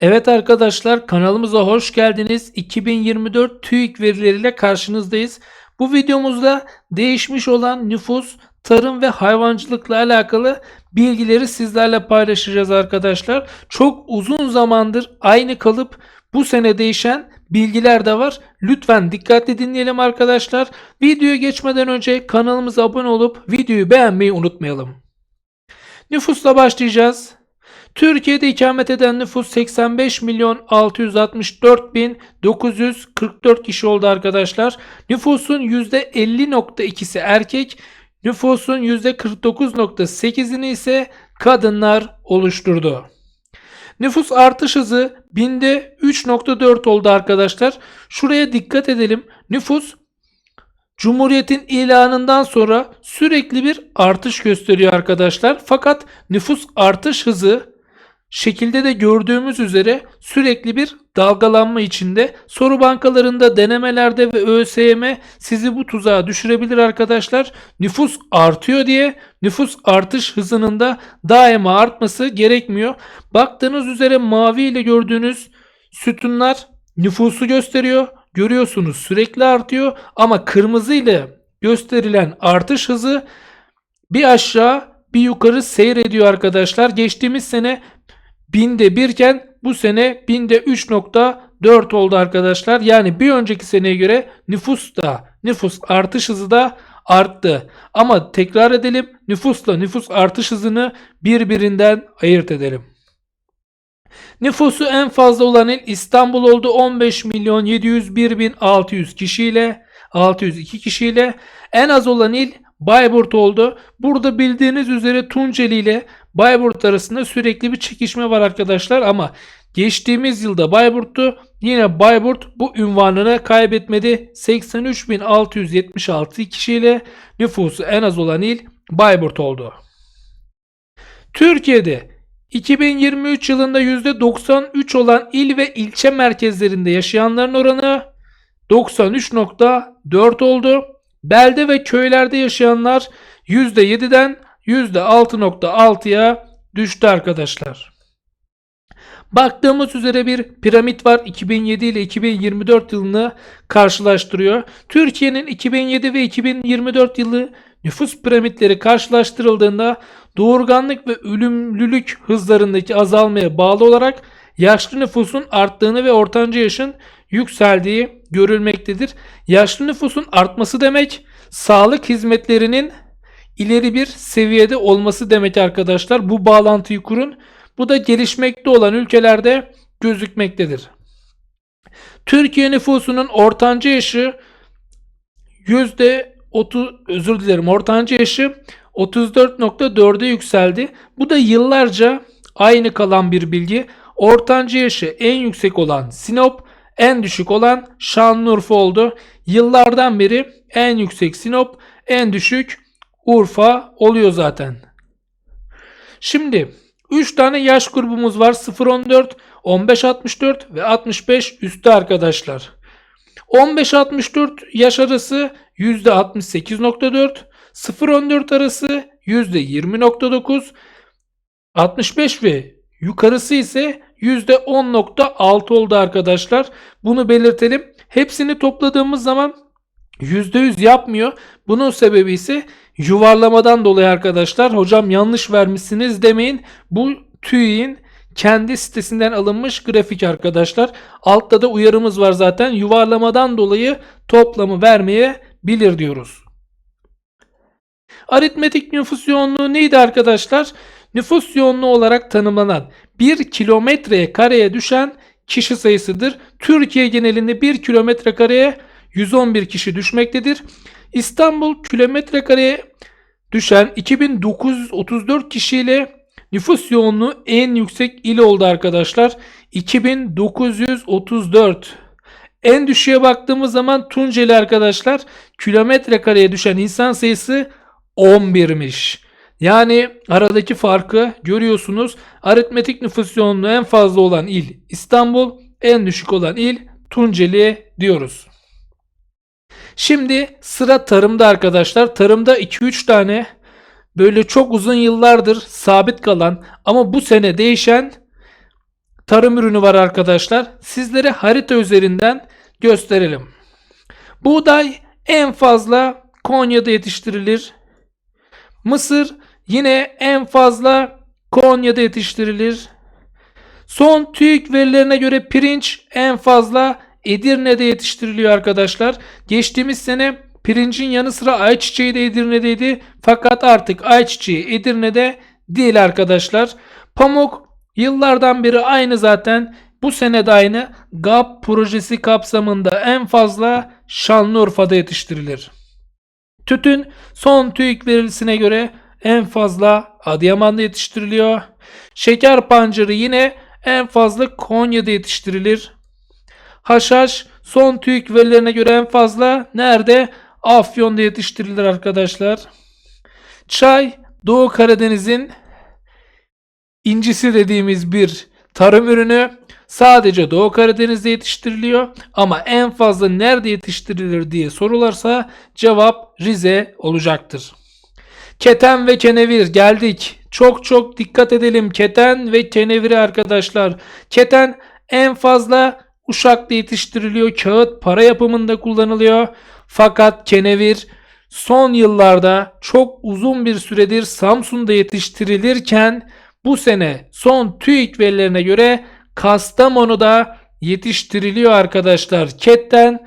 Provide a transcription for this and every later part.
Evet arkadaşlar kanalımıza hoş geldiniz. 2024 TÜİK verileriyle karşınızdayız. Bu videomuzda değişmiş olan nüfus, tarım ve hayvancılıkla alakalı bilgileri sizlerle paylaşacağız arkadaşlar. Çok uzun zamandır aynı kalıp bu sene değişen bilgiler de var. Lütfen dikkatli dinleyelim arkadaşlar. Videoya geçmeden önce kanalımıza abone olup videoyu beğenmeyi unutmayalım. Nüfusla başlayacağız. Türkiye'de ikamet eden nüfus 85 milyon 664 bin 944 kişi oldu arkadaşlar. Nüfusun %50.2'si erkek, nüfusun %49.8'ini ise kadınlar oluşturdu. Nüfus artış hızı binde 3.4 oldu arkadaşlar. Şuraya dikkat edelim. Nüfus Cumhuriyetin ilanından sonra sürekli bir artış gösteriyor arkadaşlar. Fakat nüfus artış hızı şekilde de gördüğümüz üzere sürekli bir dalgalanma içinde. Soru bankalarında, denemelerde ve ÖSYM sizi bu tuzağa düşürebilir arkadaşlar. Nüfus artıyor diye nüfus artış hızının da daima artması gerekmiyor. Baktığınız üzere mavi ile gördüğünüz sütunlar nüfusu gösteriyor. Görüyorsunuz sürekli artıyor ama kırmızı ile gösterilen artış hızı bir aşağı bir yukarı seyrediyor arkadaşlar. Geçtiğimiz sene binde birken bu sene binde 3.4 oldu arkadaşlar. Yani bir önceki seneye göre nüfus da nüfus artış hızı da arttı. Ama tekrar edelim nüfusla nüfus artış hızını birbirinden ayırt edelim. Nüfusu en fazla olan il İstanbul oldu 15 milyon 701 bin 600 kişiyle 602 kişiyle en az olan il Bayburt oldu. Burada bildiğiniz üzere Tunceli ile Bayburt arasında sürekli bir çekişme var arkadaşlar ama geçtiğimiz yılda Bayburt'tu. Yine Bayburt bu ünvanını kaybetmedi. 83.676 kişiyle nüfusu en az olan il Bayburt oldu. Türkiye'de 2023 yılında %93 olan il ve ilçe merkezlerinde yaşayanların oranı 93.4 oldu. Belde ve köylerde yaşayanlar %7'den %6.6'ya düştü arkadaşlar. Baktığımız üzere bir piramit var 2007 ile 2024 yılını karşılaştırıyor. Türkiye'nin 2007 ve 2024 yılı nüfus piramitleri karşılaştırıldığında doğurganlık ve ölümlülük hızlarındaki azalmaya bağlı olarak yaşlı nüfusun arttığını ve ortanca yaşın yükseldiği görülmektedir. Yaşlı nüfusun artması demek sağlık hizmetlerinin ileri bir seviyede olması demek arkadaşlar. Bu bağlantıyı kurun. Bu da gelişmekte olan ülkelerde gözükmektedir. Türkiye nüfusunun ortanca yaşı yüzde 30 özür dilerim ortanca yaşı 34.4'e yükseldi. Bu da yıllarca aynı kalan bir bilgi. Ortanca yaşı en yüksek olan Sinop, en düşük olan Şanlıurfa oldu. Yıllardan beri en yüksek Sinop, en düşük Urfa oluyor zaten. Şimdi 3 tane yaş grubumuz var. 0-14, 15-64 ve 65 üstü arkadaşlar. 15-64 yaş arası %68.4, 0-14 arası %20.9, 65 ve yukarısı ise %10.6 oldu arkadaşlar. Bunu belirtelim. Hepsini topladığımız zaman %100 yapmıyor. Bunun sebebi ise yuvarlamadan dolayı arkadaşlar. Hocam yanlış vermişsiniz demeyin. Bu TÜİ'nin kendi sitesinden alınmış grafik arkadaşlar. Altta da uyarımız var zaten. Yuvarlamadan dolayı toplamı vermeye bilir diyoruz. Aritmetik nüfus yoğunluğu neydi arkadaşlar? Nüfus yoğunluğu olarak tanımlanan 1 kilometreye kareye düşen kişi sayısıdır. Türkiye genelinde 1 kilometre kareye 111 kişi düşmektedir. İstanbul kilometre kareye düşen 2934 kişiyle nüfus yoğunluğu en yüksek il oldu arkadaşlar. 2934. En düşüğe baktığımız zaman Tunceli arkadaşlar kilometre kareye düşen insan sayısı 11'miş. Yani aradaki farkı görüyorsunuz. Aritmetik nüfus yoğunluğu en fazla olan il İstanbul, en düşük olan il Tunceli diyoruz. Şimdi sıra tarımda arkadaşlar. Tarımda 2-3 tane böyle çok uzun yıllardır sabit kalan ama bu sene değişen tarım ürünü var arkadaşlar. Sizlere harita üzerinden gösterelim. Buğday en fazla Konya'da yetiştirilir. Mısır yine en fazla Konya'da yetiştirilir. Son TÜİK verilerine göre pirinç en fazla Edirne'de yetiştiriliyor arkadaşlar. Geçtiğimiz sene pirincin yanı sıra ayçiçeği de Edirne'deydi. Fakat artık ayçiçeği Edirne'de değil arkadaşlar. Pamuk yıllardan beri aynı zaten. Bu sene de aynı. GAP projesi kapsamında en fazla Şanlıurfa'da yetiştirilir. Tütün son TÜİK verisine göre en fazla Adıyaman'da yetiştiriliyor. Şeker pancarı yine en fazla Konya'da yetiştirilir. Haşhaş son TÜİK verilerine göre en fazla nerede? Afyon'da yetiştirilir arkadaşlar. Çay Doğu Karadeniz'in incisi dediğimiz bir tarım ürünü sadece Doğu Karadeniz'de yetiştiriliyor ama en fazla nerede yetiştirilir diye sorularsa cevap Rize olacaktır. Keten ve kenevir geldik. Çok çok dikkat edelim keten ve keneviri arkadaşlar. Keten en fazla Uşak'ta yetiştiriliyor. Kağıt para yapımında kullanılıyor. Fakat kenevir son yıllarda çok uzun bir süredir Samsun'da yetiştirilirken bu sene son TÜİK verilerine göre Kastamonu'da yetiştiriliyor arkadaşlar. Ketten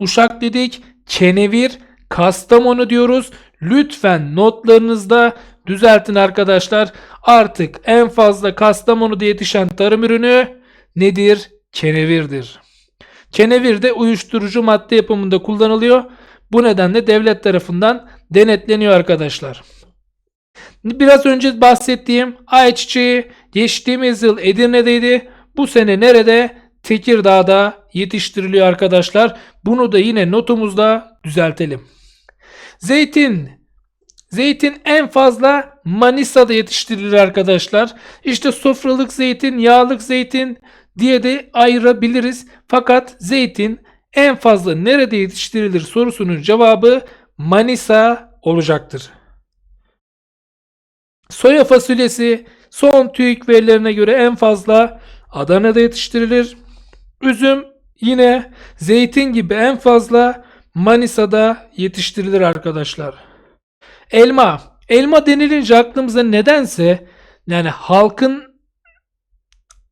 Uşak dedik. Kenevir Kastamonu diyoruz. Lütfen notlarınızda düzeltin arkadaşlar. Artık en fazla Kastamonu'da yetişen tarım ürünü nedir? Kenevirdir. Kenevir de uyuşturucu madde yapımında kullanılıyor. Bu nedenle devlet tarafından denetleniyor arkadaşlar. Biraz önce bahsettiğim ayçiçeği geçtiğimiz yıl Edirne'deydi. Bu sene nerede? Tekirdağ'da yetiştiriliyor arkadaşlar. Bunu da yine notumuzda düzeltelim. Zeytin. Zeytin en fazla Manisa'da yetiştirilir arkadaşlar. İşte sofralık zeytin, yağlık zeytin diye de ayırabiliriz. Fakat zeytin en fazla nerede yetiştirilir sorusunun cevabı Manisa olacaktır. Soya fasulyesi son TÜİK verilerine göre en fazla Adana'da yetiştirilir. Üzüm yine zeytin gibi en fazla Manisa'da yetiştirilir arkadaşlar. Elma. Elma denilince aklımıza nedense yani halkın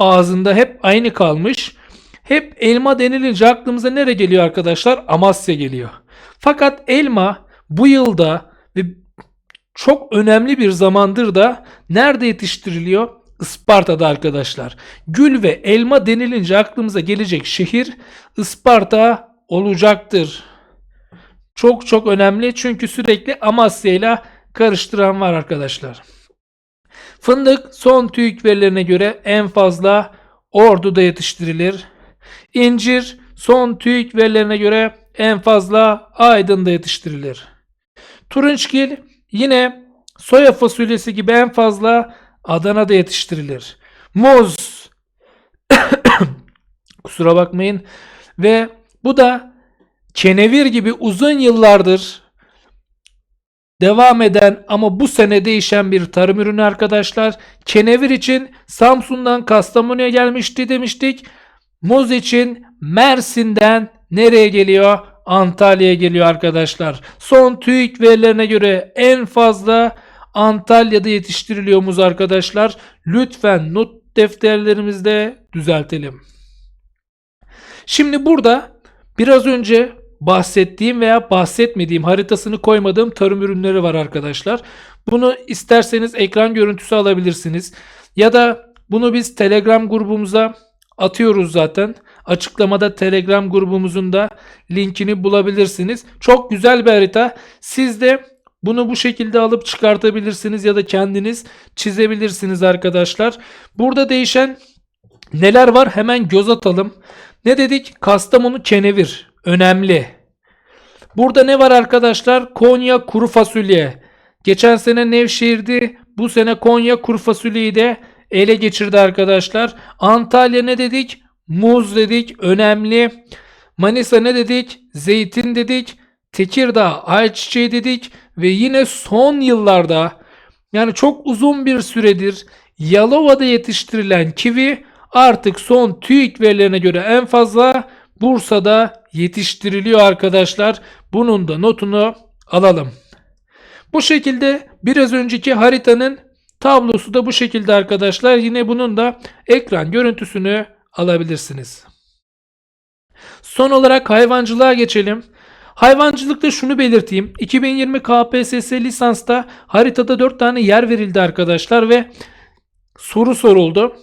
ağzında hep aynı kalmış. Hep elma denilince aklımıza nere geliyor arkadaşlar? Amasya geliyor. Fakat elma bu yılda ve çok önemli bir zamandır da nerede yetiştiriliyor? Isparta'da arkadaşlar. Gül ve elma denilince aklımıza gelecek şehir Isparta olacaktır. Çok çok önemli çünkü sürekli Amasya ile karıştıran var arkadaşlar. Fındık son TÜİK verilerine göre en fazla Ordu'da yetiştirilir. İncir son TÜİK verilerine göre en fazla Aydın'da yetiştirilir. Turunçgil yine soya fasulyesi gibi en fazla Adana'da yetiştirilir. Muz kusura bakmayın ve bu da kenevir gibi uzun yıllardır devam eden ama bu sene değişen bir tarım ürünü arkadaşlar. Kenevir için Samsun'dan Kastamonu'ya gelmişti demiştik. Muz için Mersin'den nereye geliyor? Antalya'ya geliyor arkadaşlar. Son TÜİK verilerine göre en fazla Antalya'da yetiştiriliyor muz arkadaşlar. Lütfen not defterlerimizde düzeltelim. Şimdi burada biraz önce bahsettiğim veya bahsetmediğim haritasını koymadığım tarım ürünleri var arkadaşlar. Bunu isterseniz ekran görüntüsü alabilirsiniz. Ya da bunu biz Telegram grubumuza atıyoruz zaten. Açıklamada Telegram grubumuzun da linkini bulabilirsiniz. Çok güzel bir harita. Siz de bunu bu şekilde alıp çıkartabilirsiniz ya da kendiniz çizebilirsiniz arkadaşlar. Burada değişen neler var hemen göz atalım. Ne dedik? Kastamonu kenevir. Önemli. Burada ne var arkadaşlar? Konya kuru fasulye. Geçen sene Nevşehir'di. Bu sene Konya kuru fasulyeyi de ele geçirdi arkadaşlar. Antalya ne dedik? Muz dedik. Önemli. Manisa ne dedik? Zeytin dedik. Tekirdağ ayçiçeği dedik ve yine son yıllarda yani çok uzun bir süredir Yalova'da yetiştirilen kivi artık son TÜİK verilerine göre en fazla Bursa'da yetiştiriliyor arkadaşlar. Bunun da notunu alalım. Bu şekilde biraz önceki haritanın tablosu da bu şekilde arkadaşlar. Yine bunun da ekran görüntüsünü alabilirsiniz. Son olarak hayvancılığa geçelim. Hayvancılıkta şunu belirteyim. 2020 KPSS lisansta haritada 4 tane yer verildi arkadaşlar ve soru soruldu.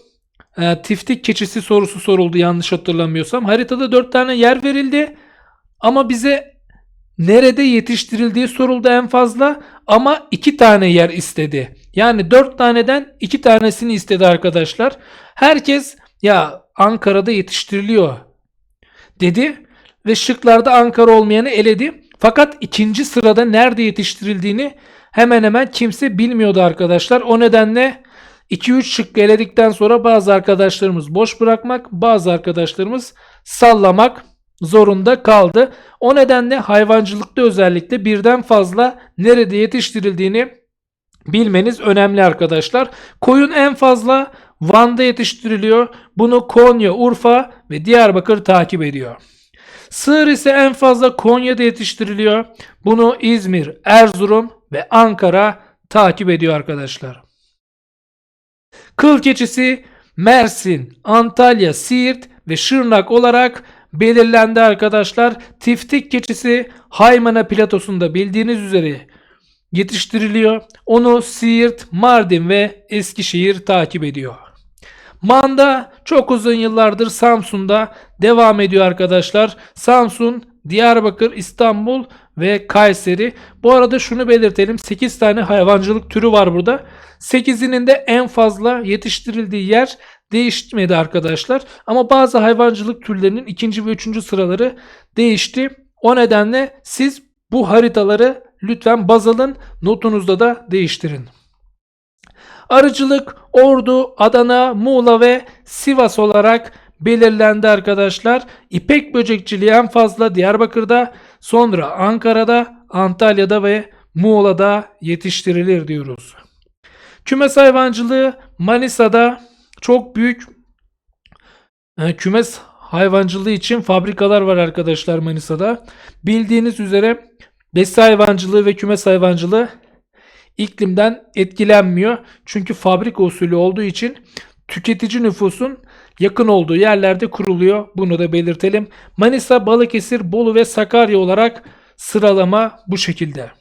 E, tiftik keçisi sorusu soruldu yanlış hatırlamıyorsam. Haritada 4 tane yer verildi ama bize nerede yetiştirildiği soruldu en fazla ama 2 tane yer istedi. Yani 4 taneden 2 tanesini istedi arkadaşlar. Herkes ya Ankara'da yetiştiriliyor dedi ve şıklarda Ankara olmayanı eledi. Fakat ikinci sırada nerede yetiştirildiğini hemen hemen kimse bilmiyordu arkadaşlar. O nedenle 2-3 şıkkı eledikten sonra bazı arkadaşlarımız boş bırakmak, bazı arkadaşlarımız sallamak zorunda kaldı. O nedenle hayvancılıkta özellikle birden fazla nerede yetiştirildiğini bilmeniz önemli arkadaşlar. Koyun en fazla Van'da yetiştiriliyor. Bunu Konya, Urfa ve Diyarbakır takip ediyor. Sığır ise en fazla Konya'da yetiştiriliyor. Bunu İzmir, Erzurum ve Ankara takip ediyor arkadaşlar. Kıl keçisi Mersin, Antalya, Siirt ve Şırnak olarak belirlendi arkadaşlar. Tiftik keçisi Haymana platosunda bildiğiniz üzere yetiştiriliyor. Onu Siirt, Mardin ve Eskişehir takip ediyor. Manda çok uzun yıllardır Samsun'da devam ediyor arkadaşlar. Samsun, Diyarbakır, İstanbul ve Kayseri. Bu arada şunu belirtelim. 8 tane hayvancılık türü var burada. 8'inin de en fazla yetiştirildiği yer değişmedi arkadaşlar. Ama bazı hayvancılık türlerinin ikinci ve üçüncü sıraları değişti. O nedenle siz bu haritaları lütfen baz alın. Notunuzda da değiştirin. Arıcılık Ordu, Adana, Muğla ve Sivas olarak belirlendi arkadaşlar. İpek böcekçiliği en fazla Diyarbakır'da, sonra Ankara'da, Antalya'da ve Muğla'da yetiştirilir diyoruz. Kümes hayvancılığı Manisa'da çok büyük e, kümes hayvancılığı için fabrikalar var arkadaşlar Manisa'da. Bildiğiniz üzere besi hayvancılığı ve kümes hayvancılığı iklimden etkilenmiyor. Çünkü fabrika usulü olduğu için tüketici nüfusun yakın olduğu yerlerde kuruluyor. Bunu da belirtelim. Manisa, Balıkesir, Bolu ve Sakarya olarak sıralama bu şekilde.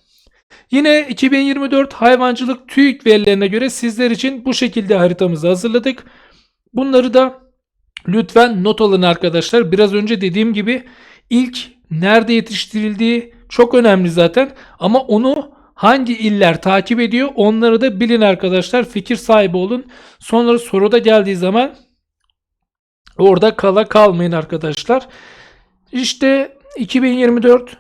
Yine 2024 hayvancılık TÜİK verilerine göre sizler için bu şekilde haritamızı hazırladık. Bunları da lütfen not alın arkadaşlar. Biraz önce dediğim gibi ilk nerede yetiştirildiği çok önemli zaten ama onu hangi iller takip ediyor onları da bilin arkadaşlar. Fikir sahibi olun. Sonra soruda geldiği zaman orada kala kalmayın arkadaşlar. İşte 2024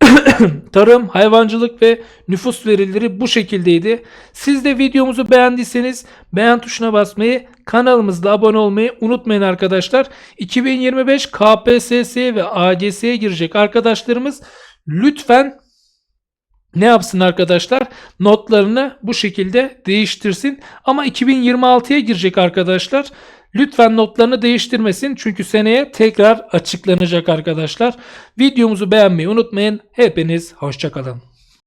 tarım, hayvancılık ve nüfus verileri bu şekildeydi. Siz de videomuzu beğendiyseniz beğen tuşuna basmayı, kanalımızda abone olmayı unutmayın arkadaşlar. 2025 KPSS ve AGS'ye girecek arkadaşlarımız lütfen ne yapsın arkadaşlar? Notlarını bu şekilde değiştirsin. Ama 2026'ya girecek arkadaşlar. Lütfen notlarını değiştirmesin. Çünkü seneye tekrar açıklanacak arkadaşlar. Videomuzu beğenmeyi unutmayın. Hepiniz hoşçakalın.